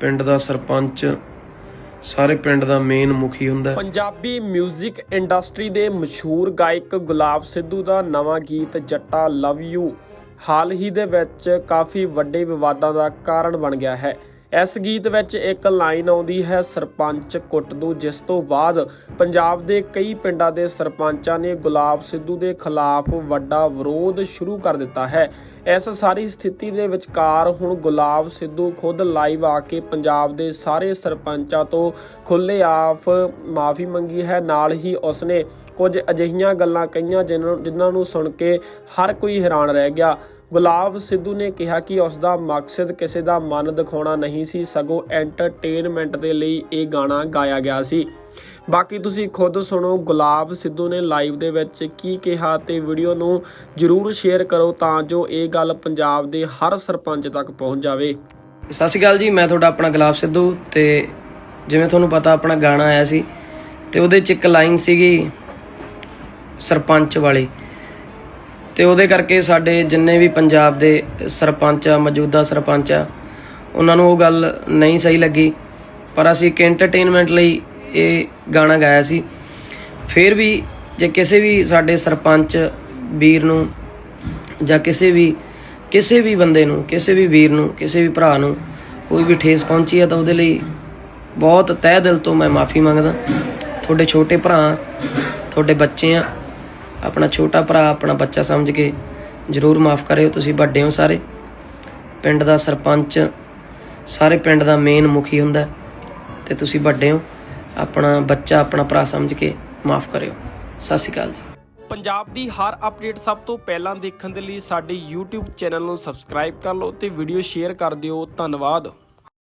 ਪਿੰਡ ਦਾ ਸਰਪੰਚ, ਸਾਰੇ ਪਿੰਡ ਦਾ ਮੇਨ ਮੁਖੀ ਹੁੰਦਾ ਹੈ। ਪੰਜਾਬੀ 뮤직 ਇੰਡਸਟਰੀ ਦੇ ਮਸ਼ਹੂਰ ਗਾਇਕ ਗੁਲਾਬ ਸਿੱਧੂ ਦਾ ਨਵਾਂ ਗੀਤ ਜੱਟਾ ਲਵ ਯੂ ਹਾਲ ਹੀ ਦੇ ਵਿੱਚ ਕਾਫੀ ਵੱਡੇ ਵਿਵਾਦਾਂ ਦਾ ਕਾਰਨ ਬਣ ਗਿਆ ਹੈ ਇਸ ਗੀਤ ਵਿੱਚ ਇੱਕ ਲਾਈਨ ਆਉਂਦੀ ਹੈ, ਸਰਪੰਚ ਕੁੱਟ ਦੂ। ਜਿਸ ਤੋਂ ਬਾਅਦ ਪੰਜਾਬ ਦੇ ਕਈ ਪਿੰਡਾਂ ਦੇ ਸਰਪੰਚਾਂ ਨੇ ਗੁਲਾਬ ਸਿੱਧੂ ਦੇ ਖਿਲਾਫ ਵੱਡਾ ਵਿਰੋਧ ਸ਼ੁਰੂ ਕਰ ਦਿੱਤਾ ਹੈ। ਇਸ ਸਾਰੀ ਸਥਿਤੀ ਦੇ ਵਿਚਕਾਰ ਹੁਣ ਗੁਲਾਬ ਸਿੱਧੂ ਖੁਦ ਲਾਈਵ ਆ ਕੇ ਪੰਜਾਬ ਦੇ ਸਾਰੇ ਸਰਪੰਚਾਂ ਤੋਂ ਖੁੱਲੇ ਆਫ ਮਾਫੀ ਮੰਗੀ ਹੈ। ਨਾਲ ਹੀ ਉਸਨੇ ਕੁਝ ਅਜਿਹੀਆਂ ਗੱਲਾਂ ਕਹੀਆਂ, ਜਿਨ੍ਹਾਂ ਜਿਨ੍ਹਾਂ ਨੂੰ ਸੁਣ ਕੇ ਹਰ ਕੋਈ ਹੈਰਾਨ ਰਹਿ ਗਿਆ। ਗੁਲਾਬ ਸਿੱਧੂ ਨੇ ਕਿਹਾ ਕਿ ਉਸ ਦਾ ਮਕਸਦ ਕਿਸੇ ਦਾ ਮਨ ਦਿਖਾਉਣਾ ਨਹੀਂ ਸੀ, ਸਗੋਂ ਐਂਟਰਟੇਨਮੈਂਟ ਦੇ ਲਈ ਇਹ ਗਾਣਾ ਗਾਇਆ ਗਿਆ ਸੀ। ਬਾਕੀ ਤੁਸੀਂ ਖੁਦ ਸੁਣੋ, ਗੁਲਾਬ ਸਿੱਧੂ ਨੇ ਲਾਈਵ ਦੇ ਵਿੱਚ ਕੀ ਕਿਹਾ ਤੇ ਵੀਡੀਓ ਨੂੰ ਜਰੂਰ ਸ਼ੇਅਰ ਕਰੋ ਤਾਂ ਜੋ ਇਹ ਗੱਲ ਪੰਜਾਬ ਦੇ ਹਰ ਸਰਪੰਚ ਤੱਕ ਪਹੁੰਚ ਜਾਵੇ। ਸਤਿ ਸ਼੍ਰੀ ਅਕਾਲ ਜੀ, ਮੈਂ ਤੁਹਾਡਾ ਆਪਣਾ ਗੁਲਾਬ ਸਿੱਧੂ ਤੇ ਜਿਵੇਂ ਤੁਹਾਨੂੰ ਪਤਾ ਆਪਣਾ ਗਾਣਾ ਆਇਆ ਸੀ ਤੇ ਉਹਦੇ ਚ ਇੱਕ ਲਾਈਨ ਸੀਗੀ ਸਰਪੰਚ ਵਾਲੀ। ਤੇ ਉਹਦੇ ਕਰਕੇ ਸਾਡੇ ਜਿੰਨੇ ਵੀ ਪੰਜਾਬ ਦੇ ਸਰਪੰਚ ਆ, ਮੌਜੂਦਾ ਸਰਪੰਚ ਆ, ਉਹਨਾਂ ਨੂੰ ਉਹ ਗੱਲ ਨਹੀਂ ਸਹੀ ਲੱਗੀ। ਪਰ ਅਸੀਂ ਇੱਕ ਐਂਟਰਟੇਨਮੈਂਟ ਲਈ ਇਹ ਗਾਣਾ ਗਾਇਆ ਸੀ। ਫਿਰ ਵੀ ਜੇ ਕਿਸੇ ਵੀ ਸਾਡੇ ਸਰਪੰਚ ਵੀਰ ਨੂੰ ਜਾਂ ਕਿਸੇ ਵੀ ਕਿਸੇ ਵੀ ਬੰਦੇ ਨੂੰ, ਕਿਸੇ ਵੀ ਵੀਰ ਨੂੰ, ਕਿਸੇ ਵੀ ਭਰਾ ਨੂੰ ਕੋਈ ਵੀ ਠੇਸ ਪਹੁੰਚੀ ਹੈ ਤਾਂ ਉਹਦੇ ਲਈ ਬਹੁਤ ਤਹਿ ਦਿਲ ਤੋਂ ਮੈਂ ਮਾਫੀ ਮੰਗਦਾ। ਤੁਹਾਡੇ ਛੋਟੇ ਭਰਾ, ਤੁਹਾਡੇ ਬੱਚੇ ਆ ਆਪਣਾ ਛੋਟਾ ਭਰਾ, ਆਪਣਾ ਬੱਚਾ ਸਮਝ ਕੇ ਜਰੂਰ ਮਾਫ ਕਰਿਓ, ਤੁਸੀਂ ਵੱਡੇ ਹੋ ਸਾਰੇ। ਪਿੰਡ ਦਾ ਸਰਪੰਚ, ਸਾਰੇ ਪਿੰਡ ਦਾ ਮੇਨ ਮੁਖੀ ਹੁੰਦਾ ਹੈ ਤੇ ਤੁਸੀਂ ਵੱਡੇ ਹੋ। ਆਪਣਾ ਬੱਚਾ, ਆਪਣਾ ਭਰਾ ਸਮਝ ਕੇ ਮਾਫ ਕਰਿਓ। ਸਤਿ ਸ਼੍ਰੀ ਅਕਾਲ ਜੀ। ਪੰਜਾਬ ਦੀ ਹਰ ਅਪਡੇਟ ਸਭ ਤੋਂ ਪਹਿਲਾਂ ਦੇਖਣ ਦੇ ਲਈ ਸਾਡੇ YouTube ਚੈਨਲ ਨੂੰ ਸਬਸਕ੍ਰਾਈਬ ਕਰ ਲਓ ਤੇ ਵੀਡੀਓ ਸ਼ੇਅਰ ਕਰ ਦਿਓ। ਧੰਨਵਾਦ।